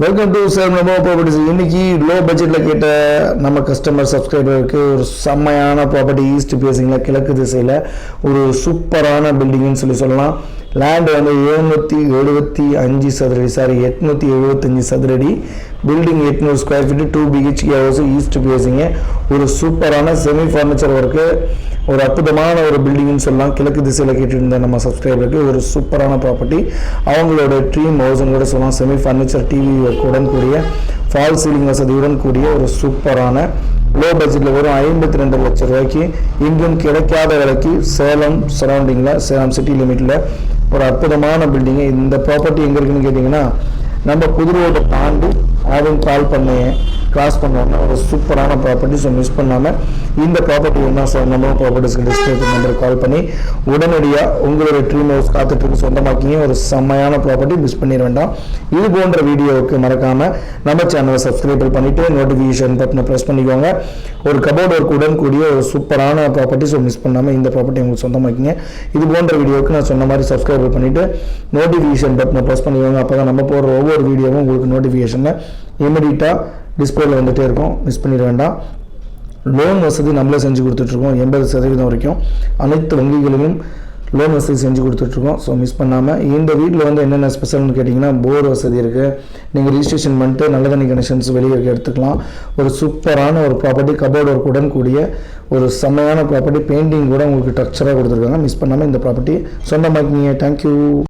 Welcome to sir நம்ம properties இன்னைக்கு low பட்ஜெட்டில் கேட்ட நம்ம கஸ்டமர் சப்ஸ்கிரைபருக்கு ஒரு செம்மையான ப்ராப்பர்ட்டி ஈஸ்ட் பேசிங்கில் கிழக்கு திசையில் ஒரு சூப்பரான பில்டிங்னு சொல்லி சொல்லலாம். லேண்ட் வந்து எழுநூற்றி எழுபத்தி அஞ்சு சதுரடி சாரி எட்நூற்றி எழுபத்தஞ்சு சதுரடி. பில்டிங் எட்நூறு square feet two BHK house east facing ஒரு சூப்பரான செமி ஃபர்னிச்சர் ஒர்க்கு ஒரு அற்புதமான ஒரு பில்டிங்னு சொல்லலாம். கிழக்கு திசையில் கேட்டிருந்த நம்ம சப்ஸ்கிரைபருக்கு ஒரு சூப்பரான ப்ராப்பர்ட்டி அவங்களோட ட்ரீம் ஹவுஸ்னு கூட சொல்லலாம். செமி ஃபர்னிச்சர் டிவி ஒர்க்குடன் கூடிய ஃபால் சீலிங் வசதியுடன் கூடிய ஒரு சூப்பரான லோ பட்ஜெட்டில் வெறும் ஐம்பத்தி ரெண்டு லட்சம் ரூபாய்க்கு. இங்கும் கிடைக்காத விலைக்கு சேலம் சரௌண்டிங்கில் சேலம் சிட்டி லிமிட்டில் ஒரு அற்புதமான பில்டிங்கு இந்த ப்ராப்பர்ட்டி எங்கே இருக்குன்னு கேட்டிங்கன்னா நம்ம புதுரோட்டை தாண்டி அதுவும் கால் பண்ணேன் கிராஸ் பண்ணோம்னா ஒரு சூப்பரான ப்ராப்பர்ட்டி ஸோ மிஸ் பண்ணாமல் இந்த ப்ராப்பர்ட்டி என்ன சார் நம்ம ப்ராப்பர்ட்டிஸ்க்கு டிஸ்கிரிப்ஷன் நம்பருக்கு கால் பண்ணி உடனடியாக உங்களோட ட்ரீம் ஹவுஸ் காத்துட்டு சொந்தமாக்கிங்க. ஒரு செம்மையான ப்ராப்பர்ட்டி மிஸ் பண்ணிட வேண்டாம். இது போன்ற வீடியோவுக்கு மறக்காமல் நம்ம சேனலை சப்ஸ்கிரைப் பண்ணிவிட்டு நோட்டிஃபிகேஷன் பட்டனை ப்ரெஸ் பண்ணிக்கோங்க. ஒரு கபோர்ட் ஒர்க் உடன் கூடிய ஒரு சூப்பரான ப்ராப்பர்ட்டி ஸோ மிஸ் பண்ணாமல் இந்த ப்ராப்பர்ட்டி உங்களுக்கு சொந்தமாக்கிங்க. இது போன்ற வீடியோவுக்கு நான் சொன்ன மாதிரி சப்ஸ்கிரைப் பண்ணிவிட்டு நோட்டிஃபிகேஷன் பட்டனை ப்ரெஸ் பண்ணிக்கோங்க. அப்போ தான் நம்ம போடுற ஒவ்வொரு வீடியோவும் உங்களுக்கு நோட்டிஃபிகேஷனில் இமீடியட்டாக டிஸ்பிளேல வந்துகிட்டே இருக்கும். மிஸ் பண்ணிட வேண்டாம். லோன் வசதி நம்மளே செஞ்சு கொடுத்துட்ருக்கோம். எண்பது சதவீதம் வரைக்கும். அனைத்து வங்கிகளிலும் லோன் வசதி செஞ்சு கொடுத்துட்ருக்கோம். ஸோ மிஸ் பண்ணாமல் இந்த வீட்டில் வந்து என்னென்ன ஸ்பெஷல்னு கேட்டிங்கன்னா போர் வசதி இருக்குது நீங்கள் ரிஜிஸ்ட்ரேஷன் பண்ணிட்டு நல்ல தண்ணி கனெக்ஷன்ஸ் வெளியே இருக்க எடுத்துக்கலாம். ஒரு சூப்பரான ஒரு ப்ராப்பர்ட்டி கபோர்டு ஒர்க்குடன் கூடிய ஒரு செம்மையான ப்ராப்பர்ட்டி பெயிண்டிங் கூட உங்களுக்கு டச்சராக கொடுத்துருக்காங்க. மிஸ் பண்ணாமல் இந்த ப்ராப்பர்ட்டி சொந்தமாக்கிங்க தேங்க்யூ